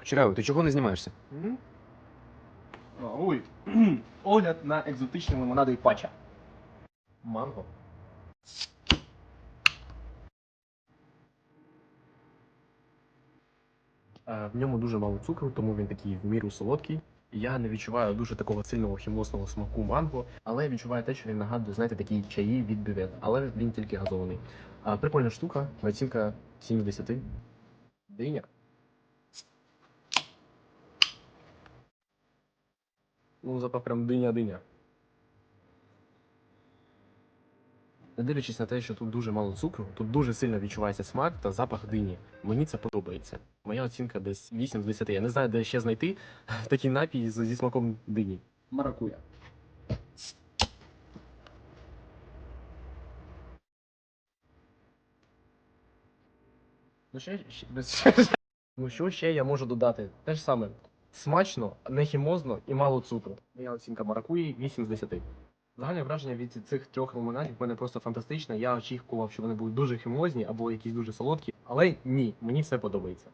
Кучерявий, ти чого не знімаєшся? Ой, огляд на екзотичні лимонади пача. Манго. Е, В ньому дуже мало цукру, тому він такий в міру солодкий. Я не відчуваю дуже такого сильного хімосного смаку манго, але я відчуваю те, що він нагадує, знаєте, такі чаї від бювет, але він тільки газований. Прикольна штука, оцінка 7 з 10. Диня. Ну, запах прям диня-диня. Не дивлячись на те, що тут дуже мало цукру, тут дуже сильно відчувається смак та запах дині. Мені це подобається. Моя оцінка десь 8 з 10. Я не знаю, де ще знайти такий напій зі смаком дині. Маракуя. Ну, ще, ще, ну що ще я можу додати? Те ж саме. Смачно, не хімозно і мало цукру. Моя оцінка маракуї 8 з 10. Загальне враження від цих трьох лимонадів в мене просто фантастичне. Я очікував, що вони будуть дуже хімозні або якісь дуже солодкі, але ні, мені все подобається.